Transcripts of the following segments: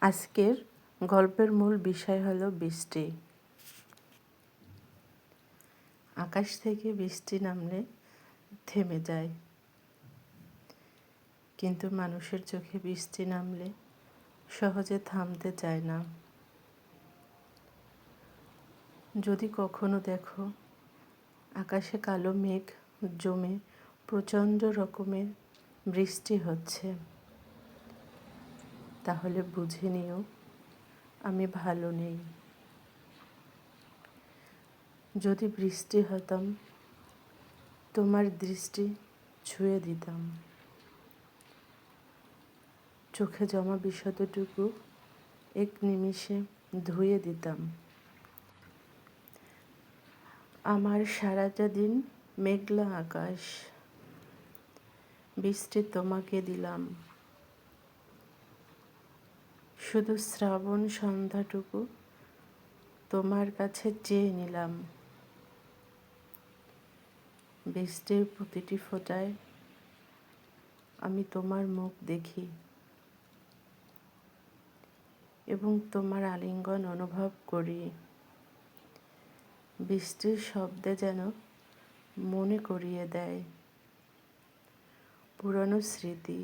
আজকের গল্পের মূল বিষয় হলো বৃষ্টি। আকাশ থেকে বৃষ্টি নামলে থেমে যায়। কিন্তু মানুষের চোখে বৃষ্টি নামলে সহজে থামতে চায় না। যদি কখনো দেখো, আকাশে কালো মেঘ জমে প্রচণ্ড রকমের বৃষ্টি হচ্ছে। তাহলে বুঝে নিও, আমি ভালো নেই। যদি বৃষ্টি হতাম, তোমার দৃষ্টি ছুঁয়ে দিতাম। চোখে জমা বিষতটুকু এক নিমিষে ধুয়ে দিতাম। আমার সারাটা দিন মেঘলা আকাশ, বৃষ্টি তোমাকে দিলাম। শুধু শ্রাবণ সন্ধ্যাটুকু তোমার কাছে চেয়ে নিলাম। বৃষ্টির প্রতিটি ফোঁটায় আমি তোমার মুখ দেখি এবং তোমার আলিঙ্গন অনুভব করি। বৃষ্টির শব্দে যেন মনে করিয়ে দেয় পুরনো স্মৃতি।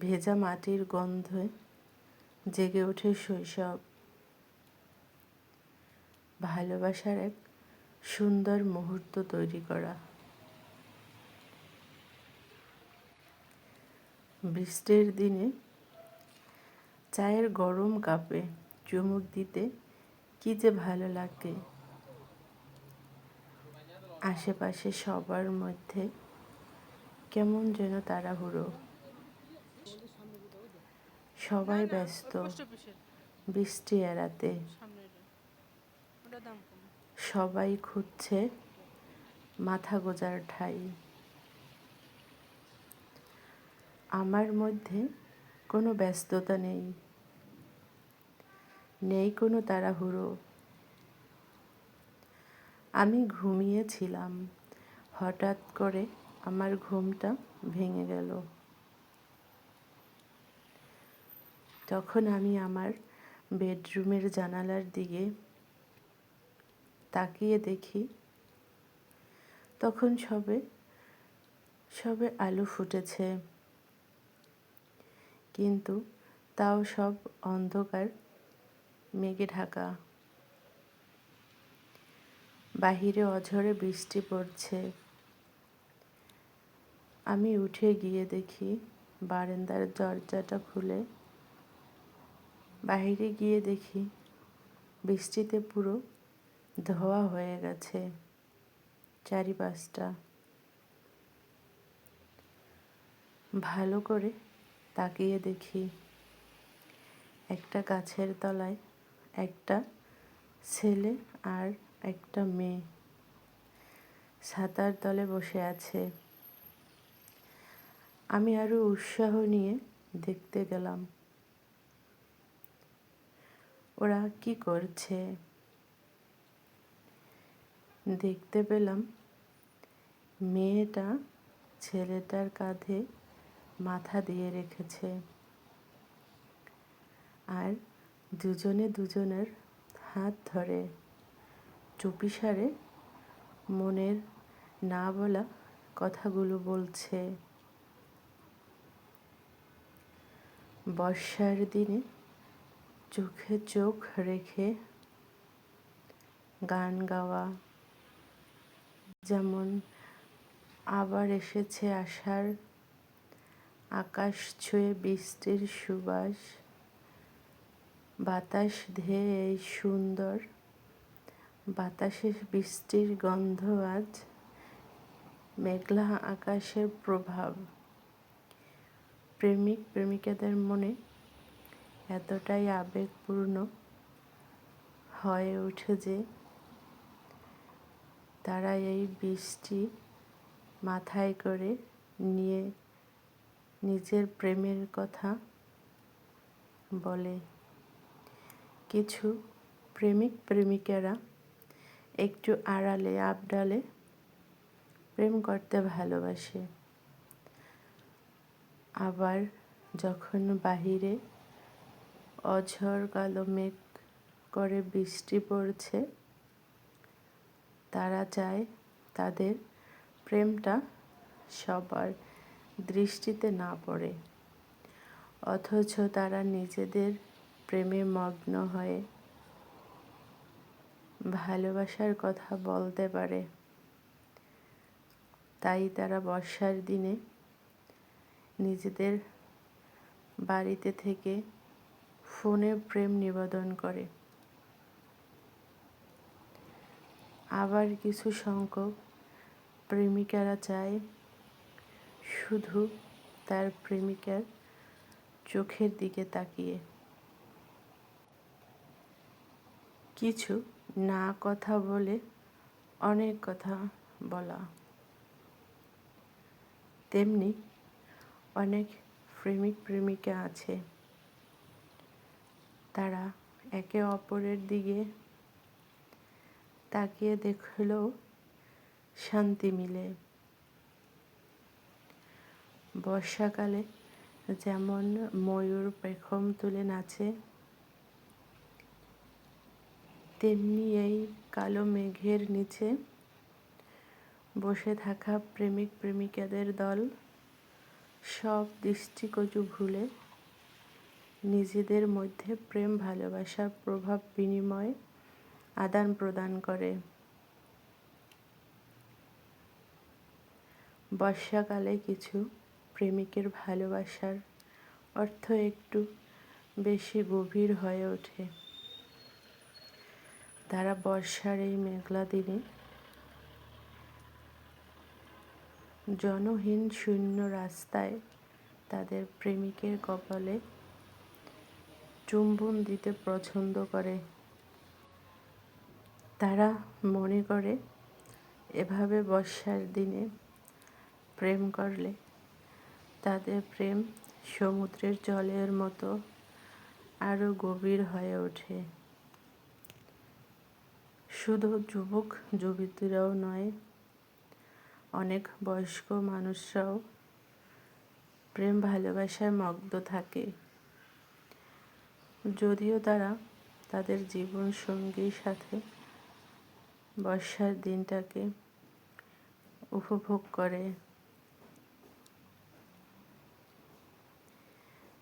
ভেজা মাটির গন্ধে জেগে ওঠে শৈশব। ভালোবাসার এক সুন্দর মুহূর্ত তৈরি করা। বৃষ্টির দিনে চায়ের গরম কাপে চুমুক দিতে কি যে ভালো লাগে। আশেপাশে সবার মধ্যে কেমন যেন তাড়াহুড়ো। সবাই ব্যস্ত। বৃষ্টি এড়াতে। সবাই খুঁজছে মাথা গোজার ঠাই। আমার মধ্যে কোনো ব্যস্ততা নেই। নেই কোনো তাড়াহুড়ো। আমি ঘুমিয়েছিলাম। হঠাৎ করে আমার ঘুমটা ভেঙে গেল। তখন আমি আমার বেডরুমের জানালার দিকে তাকিয়ে দেখি, তখন সবে সবে আলু ফুটেছে। কিন্তু তাও সব অন্ধকার, মেঘে ঢাকা। বাহিরে অঝরে বৃষ্টি পড়ছে। আমি উঠে গিয়ে দেখি বারান্দার দরজাটা খুলে বাহিরে গিয়ে দেখি বৃষ্টিতে পুরো ধোয়া হয়ে গেছে চারিপাশটা। ভালো করে তাকিয়ে দেখি একটা গাছের তলায় একটা ছেলে আর একটা মেয়ে ছাতার তলে বসে আছে। আমি আরও উৎসাহ নিয়ে দেখতে গেলাম। ওরা কি করছে? দেখতে পেলাম মেয়েটা ছেলেটার কাঁধে মাথা দিয়ে রেখেছে। আর দুজনে দুজনের হাত ধরে চুপিসারে মনের না বলা কথাগুলো বলছে। বর্ষার দিনে চোখে চোখ রেখে গান গাওয়া। যেমন আবার এসেছে আষাঢ় আকাশ ছুঁয়ে বৃষ্টির সুবাস। বাতাস ধেয়ে এই সুন্দর, বাতাসের বৃষ্টির গন্ধ আজ মেঘলা আকাশের প্রভাব। প্রেমিক, প্রেমিকাদের মনে এতটাই আবেগপূর্ণ হয়ে ওঠে যে তারা এই বৃষ্টি মাথায় করে নিয়ে নিজের প্রেমের কথা বলে। কিছু প্রেমিক প্রেমিকেরা একটু আড়ালে, আবডালে প্রেম করতে ভালোবাসে। আবার যখন বাহিরে অঝড় কালো মেঘ করে বৃষ্টি পড়ছে। তারা চায় তাদের প্রেমটা সবার দৃষ্টিতে না পড়ে। অথচ তারা নিজেদের প্রেমে মগ্ন হয়ে ভালোবাসার কথা বলতে পারে। তাই তারা বর্ষার দিনে নিজেদের বাড়িতে থেকে ফোনে প্রেম নিবেদন করে। আবার কিছু সংখ্যক প্রেমিকারা চায়, শুধু তার প্রেমিকার চোখের দিকে তাকিয়ে। কিছু না কথা বলে অনেক কথা বলা। তেমনি অনেক প্রেমিক প্রেমিকা আছে। তারা একে অপরের দিকে তাকিয়ে দেখলেও শান্তি মিলে। বর্ষাকালে যেমন ময়ূর পেখম তুলে নাচে, তেমনি এই কালো মেঘের নিচে বসে থাকা প্রেমিক প্রেমিকাদের দল সব দৃষ্টিকটু ভুলে নিজেদের মধ্যে প্রেম, ভালোবাসার প্রভাব, বিনিময়, আদান প্রদান করে। বর্ষাকালে কিছু প্রেমিকের ভালোবাসার অর্থ একটু বেশি গভীর হয়ে ওঠে। তারা বর্ষার এই মেঘলা দিনে জনহীন শূন্য রাস্তায় তাদের প্রেমিকের কপালে চুম্বন দিতে পছন্দ করে। তারা মনে করে, এভাবে বর্ষার দিনে প্রেম করলে তাদের প্রেম সমুদ্রের জলের মতো আরও গভীর হয়ে ওঠে। শুধু যুবক যুবতীরাও নয়, অনেক বয়স্ক মানুষরাও প্রেম ভালোবাসায় মগ্ন থাকে। যদিও তারা তাদের জীবন সঙ্গীর সাথে বর্ষার দিনটাকে উপভোগ করে।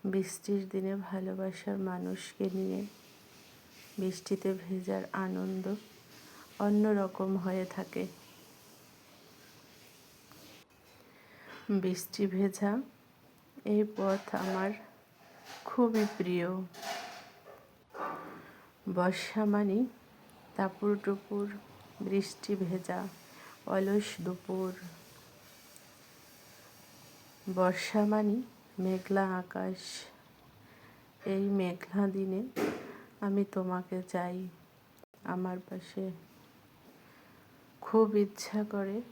বৃষ্টির দিনে ভালোবাসার মানুষকে নিয়ে বৃষ্টিতে ভেজার আনন্দ অন্যরকম হয়ে থাকে। বৃষ্টি ভেজা এই পথ আমার খুবই প্রিয়। বর্ষা মানি, তাপুর টুপুর বৃষ্টি ভেজা, অলস দুপুর। বর্ষা মানি, মেঘলা আকাশ। এই মেঘলা দিনে আমি তোমাকে চাই, আমার পাশে। খুব ইচ্ছা করে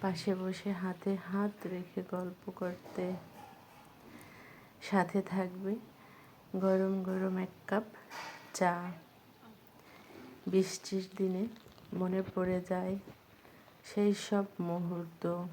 পাশে বসে হাতে হাত রেখে গল্প করতে। সাথে থাকবে গরম গরম এক কাপ চা। বৃষ্টির দিনে মনে পড়ে যায় সেই সব মুহূর্ত।